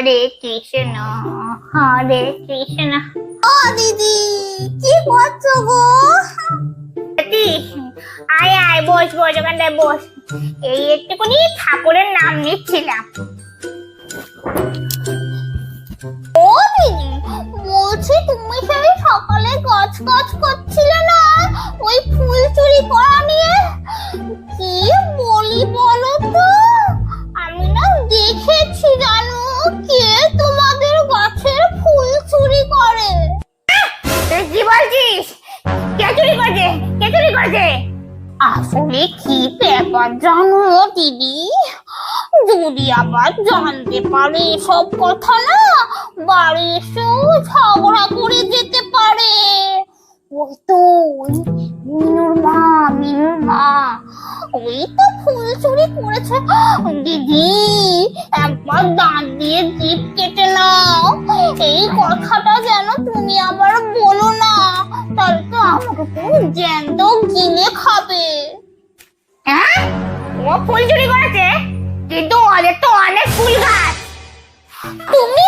হরে কৃষ্ণ হরে কৃষ্ণ। ও দিদি কি করছ গো? আয় আয় বস বস ওখানটায় বস। এই একটুখানি ঠাকুরের নাম নিচ্ছিলাম। ও দিদি বলছি তুমি সেই সকালে গছ গছ করছিলে না? ওই ফুল চুরি করা নিয়ে? আবার জানো দিদি। যদি আবার জানতে পারে সব কথা না, বাড়ি এসেও ঝগড়া করে যেতে পারে। ওই তো, ওই মিনুর মা মিনুর মা। ওই তো ফুল চুরি করেছে। দিদি, একবার দাঁত দিয়ে জিপ কেটে নাও। এই কথাটা যেন তুমি আবার বলো না। তাহলে তো আমাকে তুমি জ্যান্ত গিলে খাবে। হ্যাঁ? ও ফুল চুরি করেছে কিন্তু ওদের তো অনেক ফুল গাছ। তুমি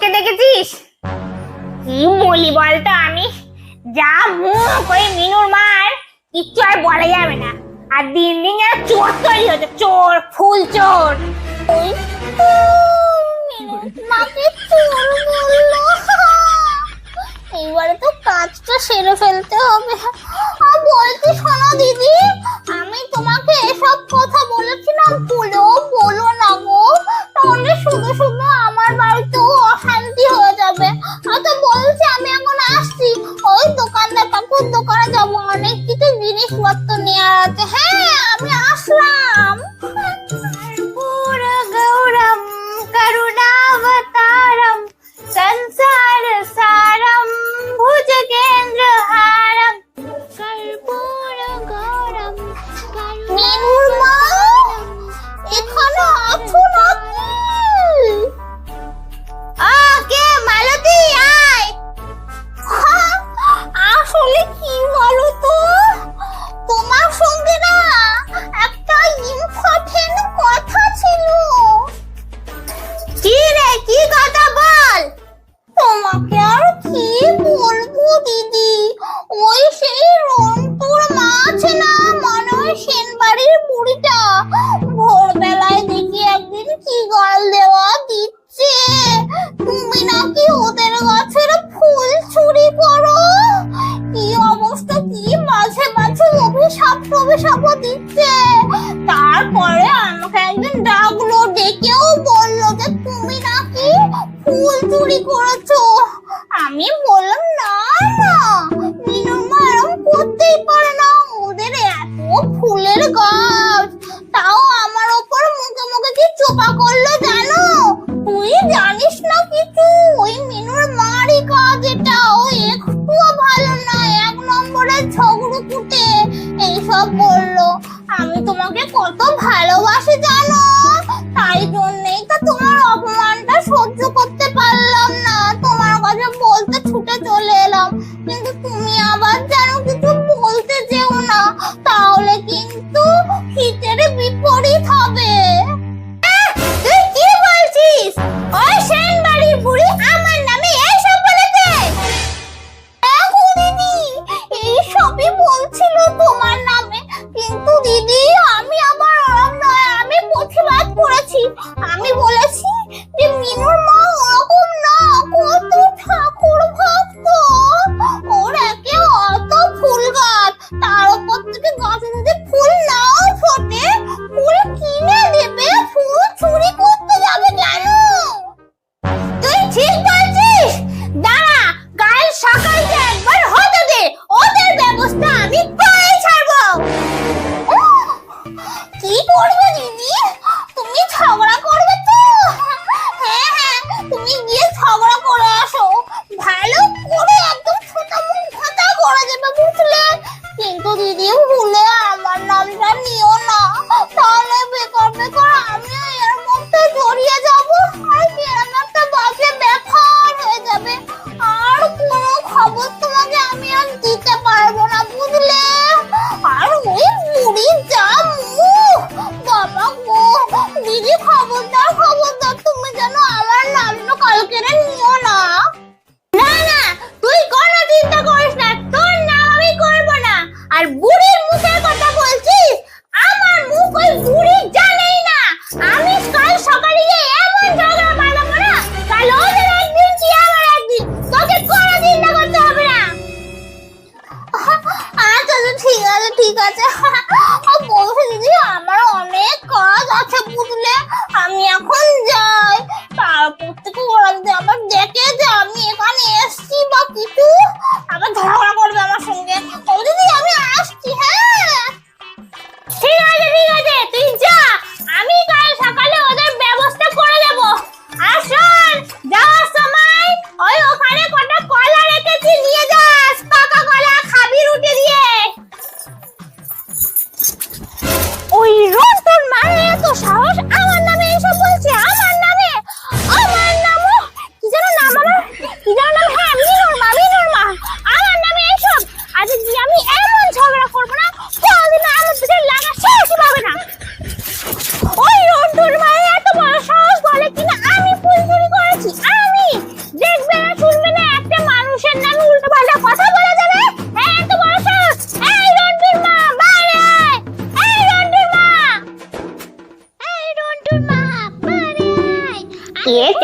মুখকে দেখেছিস? কি বলি বলতো আমি? যা মুখ ওই মিনুর মার, কিচ্ছু আর বলা যাবে না। আর দিন দিন যেন চোর তৈরি হচ্ছে, চোর, ফুল চোর। মাকে তো কাজটা সেরে ফেলতে হবে। আর বলতে শোনো দিদি, আমি তোমাকে এসব কথা বলেছিলাম পুরো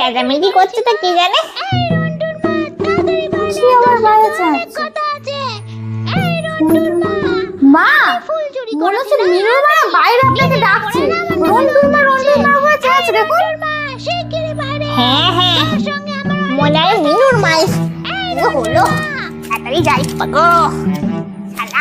চেঁচামেচি করছে তো কে জানে? মা মনে হচ্ছে মিনুর মা বাইরে আপনাকে ডাকছে। রন্টুর মা রন্টুর মা বলে চেঁচাচ্ছে দেখুন। হ্যাঁ হ্যাঁ। মনে হয় মিনুর মা হলো। তাড়াতাড়ি যাই। ও। সালা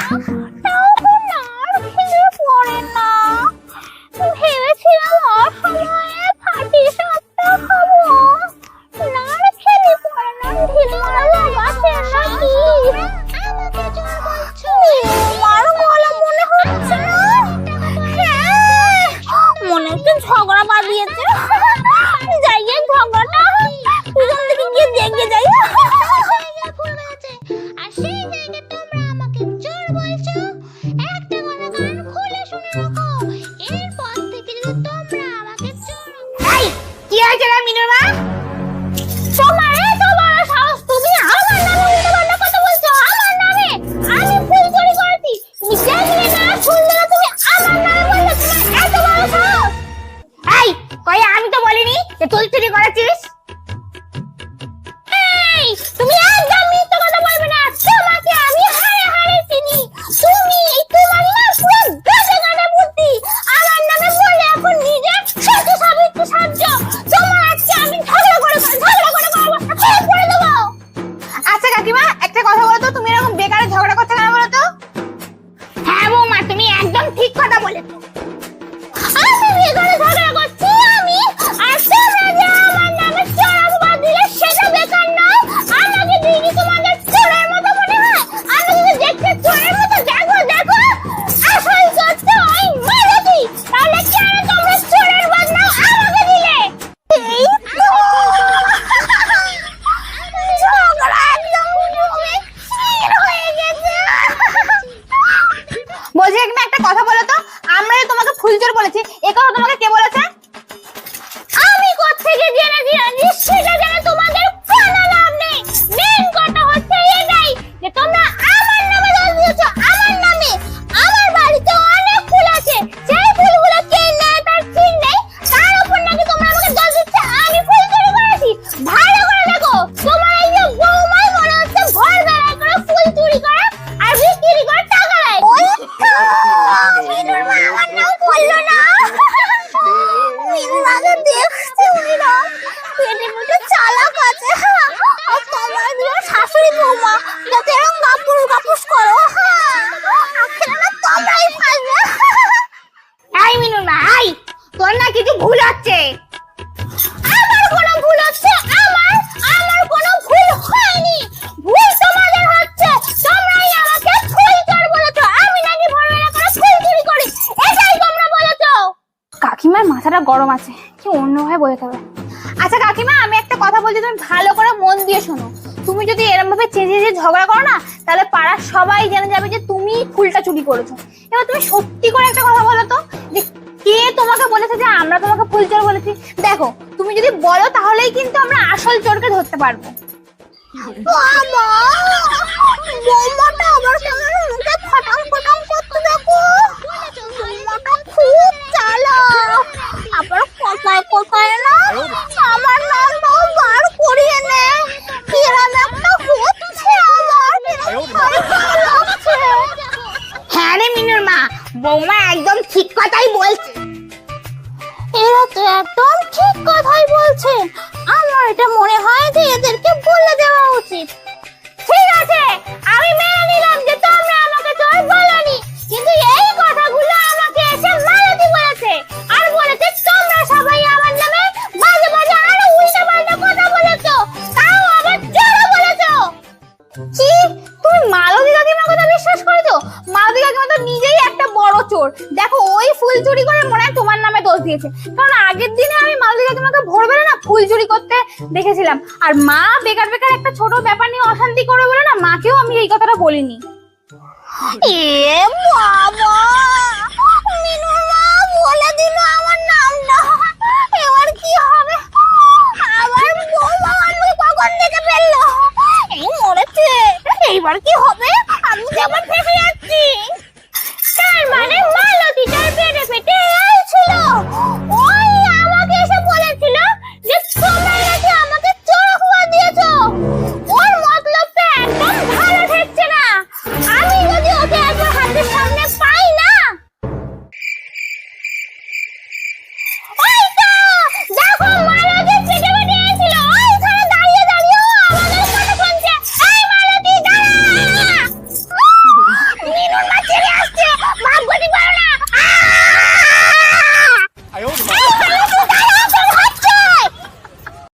গরম আছে, কি অন্যভাবে বোঝাতে হবে? আচ্ছা কাকিমা, আমি একটা কথা বলছি, তুমি ভালো করে মন দিয়ে শোনো। তুমি যদি এরকম ভাবে চেঁচিয়ে চেঁচিয়ে ঝগড়া করো না, তাহলে পাড়ার সবাই জেনে যাবে যে তুমি ফুলটা চুরি করেছ। এবার তুমি সত্যি করে একটা কথা বলো তো, যে কে তোমাকে বলেছে যে আমরা তোমাকে ফুল চোর বলেছি? দেখো, তুমি যদি বলো, তাহলেই কিন্তু আমরা আসল চোরকে ধরতে পারব। বৌমাটা আবার কেমন মুখে ফটাম ফটাম করতে দেখো বৌমাটা খুব চালা আবার কোথায় কোথায় না আমার নামটাও বার করিয়ে নে। কিরম একটা হচ্ছে আমার। কিরম ভয় ভয় লাগছে। হ্যাঁ রে মিনুর মা বৌমা একদম ঠিক কথাই বলছে। এরা তো একদম ঠিক কথাই বলছে। আমার এটা মনে হয় যে এদেরকে বলে দেওয়া উচিত। ঠিক আছে আমি মেনে নিলাম যে তোমরা আমাকে চোর বলনি। কিন্তু এই চোর দেখো, ওই ফুল চুরি করে মনে হয় তোমার নামে দোষ দিয়েছে। কারণ আগের দিনে আমি মালদিকা তোমাকে ভোরবেলা না ফুল চুরি করতে দেখেছিলাম। আর মা বেকার বেকার একটা ছোট ব্যাপার নিয়ে অশান্তি করে বলে না মাকেও আমি এই কথাটা বলিনি। এ বাবা!